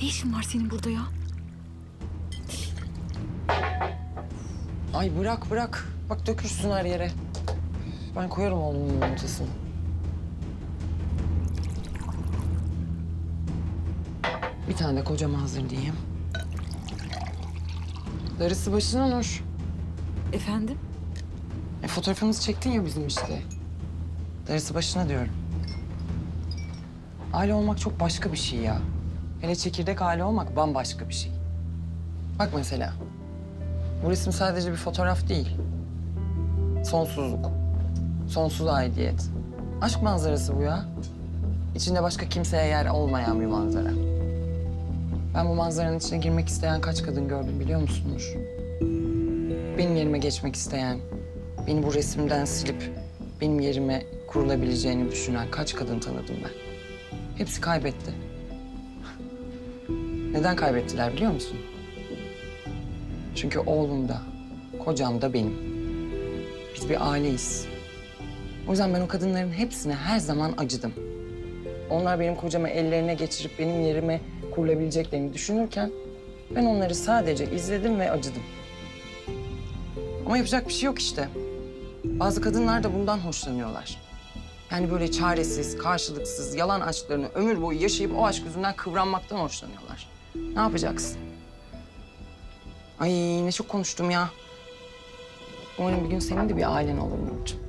Ne işin var senin burada ya? Ay bırak bırak. Bak dökürsün her yere. Ben koyarım oğlumun yumurtasını. Bir tane de kocama hazırlayayım. Darısı başına Nur. Efendim? E, fotoğrafımızı çektin ya bizim işte. Darısı başına diyorum. Aile olmak çok başka bir şey ya. Hele çekirdek aile olmak bambaşka bir şey. Bak mesela. Bu resim sadece bir fotoğraf değil. Sonsuzluk. Sonsuz aidiyet. Aşk manzarası bu ya. İçinde başka kimseye yer olmayan bir manzara. Ben bu manzaranın içine girmek isteyen kaç kadın gördüm biliyor musunuz? Benim yerime geçmek isteyen, beni bu resimden silip benim yerime kurulabileceğini düşünen kaç kadın tanıdım ben. Hepsi kaybetti. Neden kaybettiler biliyor musun? Çünkü oğlum da, kocam da benim. Biz bir aileyiz. O yüzden ben o kadınların hepsine her zaman acıdım. Onlar benim kocamı ellerine geçirip benim yerime kurulabileceklerini düşünürken ben onları sadece izledim ve acıdım. Ama yapacak bir şey yok işte. Bazı kadınlar da bundan hoşlanıyorlar. Yani böyle çaresiz, karşılıksız, yalan aşklarını ömür boyu yaşayıp o aşk yüzünden kıvranmaktan hoşlanıyorlar. Ne yapacaksın? Ay ne çok konuştum ya. Umarım bir gün senin de bir ailen olur Nurcuğum.